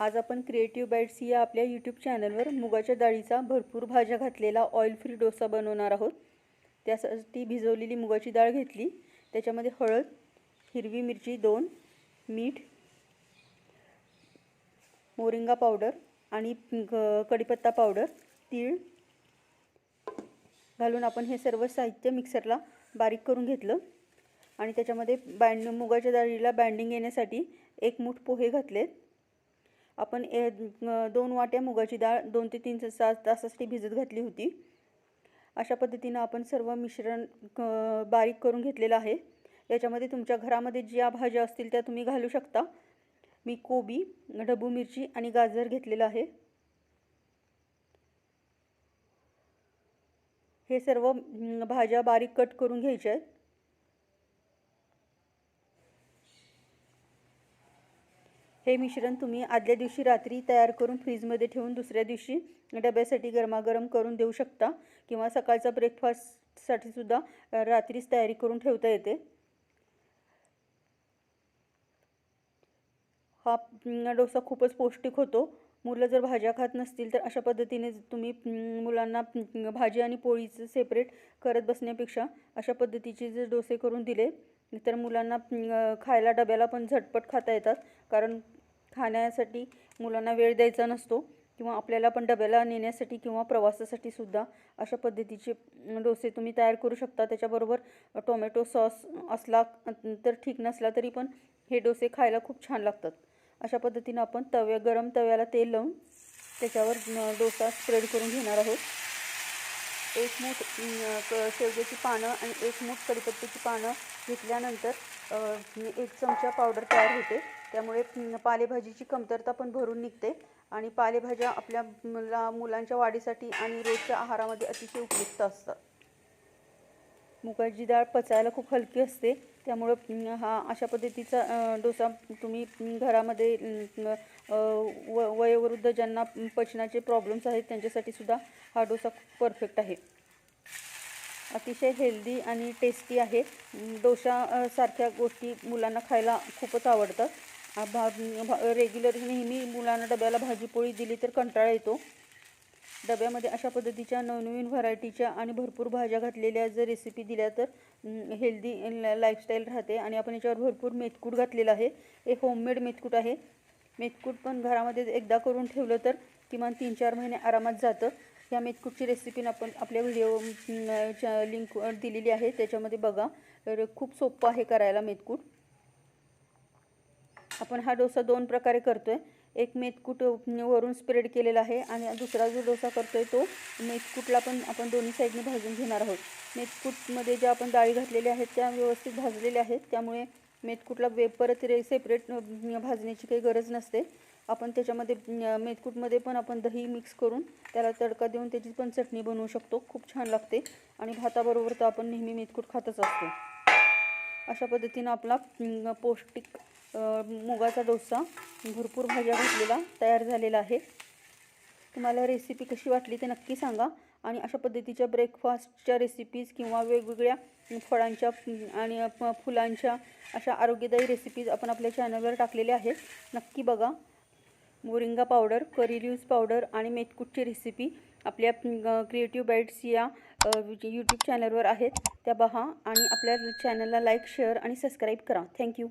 आज आपण creative bites या आपल्या यूट्यूब चॅनलवर मुगाच्या डाळीचा भरपूर भाज्या घातलेला ऑइल फ्री डोसा बनवणार आहोत. त्यासाठी भिजवलेली मुगाची डाळ घेतली. त्याच्यामध्ये हळद हिरवी मिरची दोन मीठ मोरिंगा पावडर आणि ग- कढीपत्ता पावडर तीळ. घालून आपण हे सर्व साहित्य मिक्सरला बारीक करून घेतलं. आणि त्याच्यामध्ये बँड मुगाच्या डाळीला बँडिंग येण्यासाठी एक मूठ पोहे घातलेत. आपण ए दोन वाट्या मुगाची डाळ दोन ते तीन तास तासासाठी भिजत घातली होती. अशा पद्धतीनं आपण सर्व मिश्रण बारीक करून घेतलेलं आहे. याच्यामध्ये तुमच्या घरामध्ये ज्या भाज्या असतील त्या तुम्ही घालू शकता. मी कोबी ढबू मिरची आणि गाजर घेतलेलं आहे. हे सर्व भाज्या बारीक कट करून घ्यायच्या आहेत. हे मिश्रण तुम्ही आदल्या दिवशी रात्री तयार करून फ्रीजमध्ये ठेवून दुसऱ्या दिवशी डब्यासाठी गरमागरम करून देऊ शकता किंवा सकाळचा ब्रेकफास्टसाठी सुद्धा रात्रीच तयारी करून ठेवता येते. हा डोसा खूपच पौष्टिक होतो. मुलं जर भाज्या खात नसतील तर अशा पद्धतीने तुम्ही मुलांना भाजी आणि पोळीचं सेपरेट करत बसण्यापेक्षा अशा पद्धतीचे जर डोसे करून दिले तर मुलांना खायला डब्याला पण झटपट खाता येतात. कारण खाण्यासाठी मुलांना वेळ द्यायचा नसतो किंवा आपल्याला पण डब्याला नेण्यासाठी किंवा प्रवासासाठी सुद्धा अशा पद्धतीचे डोसे तुम्ही तयार करू शकता. त्याच्याबरोबर टोमॅटो सॉस असला तर ठीक नसला तरी पण हे डोसे खायला खूप छान लागतात. अशा पद्धतीनं आपण तव्या गरम तव्याला तेल लावून त्याच्यावर डोसा स्प्रेड करून घेणार आहोत. एक मूठ क- शेवग्याची पानं आणि एक मूठ कढीपत्त्याची पानं घेतल्यानंतर एक चमचा पावडर तयार होते. त्यामुळे पालेभाजीची कमतरता पण भरून निघते आणि पालेभाज्या आपल्या मुला मुलांच्या वाढीसाठी आणि रोजच्या आहारामध्ये अतिशय उपयुक्त असतात. मुगाची डाळ पचायला खूप हलकी असते. त्यामुळं हा अशा पद्धतीचा डोसा तुम्ही घरामध्ये व वयोवृद्ध ज्यांना पचनाचे प्रॉब्लेम्स आहेत त्यांच्यासाठी सुद्धा हा डोसा खूप परफेक्ट आहे. अतिशय हेल्दी आणि टेस्टी आहे. अं, सारख्या गोष्टी मुलांना खायला खूपच आवडतात भा भा- रेग्युलर नेहमी मुलांना डब्याला भाजीपोळी दिली तर कंटाळा येतो. डब्यामध्ये अशा पद्धतीच्या नवनवीन व्हरायटीच्या आणि भरपूर भाज्या घातलेल्या जर रेसिपी दिल्या तर हेल्दी लाईफस्टाईल राहते. आणि आपण याच्यावर भरपूर मेथकूट घातलेलं आहे. हे होममेड मेथकूट आहे. मेथकूट पण घरामध्ये एकदा करून ठेवलं तर किमान तीन चार महिने आरामात जातं. ह्या मेथकूटची रेसिपी आपण आपल्या व्हिडिओ लिंक दिलेली आहे. त्याच्यामध्ये बघा. तर खूप सोपं आहे करायला मेथकूट. आपण हा डोसा दोन प्रकारे करतो आहे एक मेथकूट वरून स्प्रेड केलेला आहे आणि दुसरा जो डोसा करतो आहे तो मेथकूटला पण आपण दोन्ही साईडने भाजून घेणार आहोत. मेथकूटमध्ये ज्या आपण डाळी घातलेल्या आहेत त्या व्यवस्थित भाजलेल्या आहेत. त्यामुळे मेथकूटला वे परत रे सेपरेट भाजण्याची काही गरज नसते. आपण त्याच्यामध्ये मेथकूटमध्ये पण आपण दही मिक्स करून त्याला तडका देऊन त्याची पण चटणी बनवू शकतो. खूप छान लागते आणि भाताबरोबर तर आपण नेहमी मेथकूट खातच असतो. अशा पद्धतीनं आपला पौष्टिक मुगाचा डोसा भरपूर भाज्या घातलेला तयार झालेला आहे. तुम्हाला रेसिपी कशी वाटली ते नक्की सांगा आणि अशा पद्धतीच्या ब्रेकफास्टच्या रेसिपीज किंवा वेगवेगळ्या फळांच्या आणि फुलांच्या अशा आरोग्यदायी रेसिपीज आपण आपल्या चॅनलवर टाकलेल्या आहेत. नक्की बघा. Moringa powder curry leaves powder आणि मेथकूटची रेसिपी आपल्या क्रिएटिव्ह बाईट्स या यूट्यूब चॅनलवर आहेत. त्या पहा आणि आपल्या चॅनलला लाईक शेअर आणि सबस्क्राईब करा. Thank you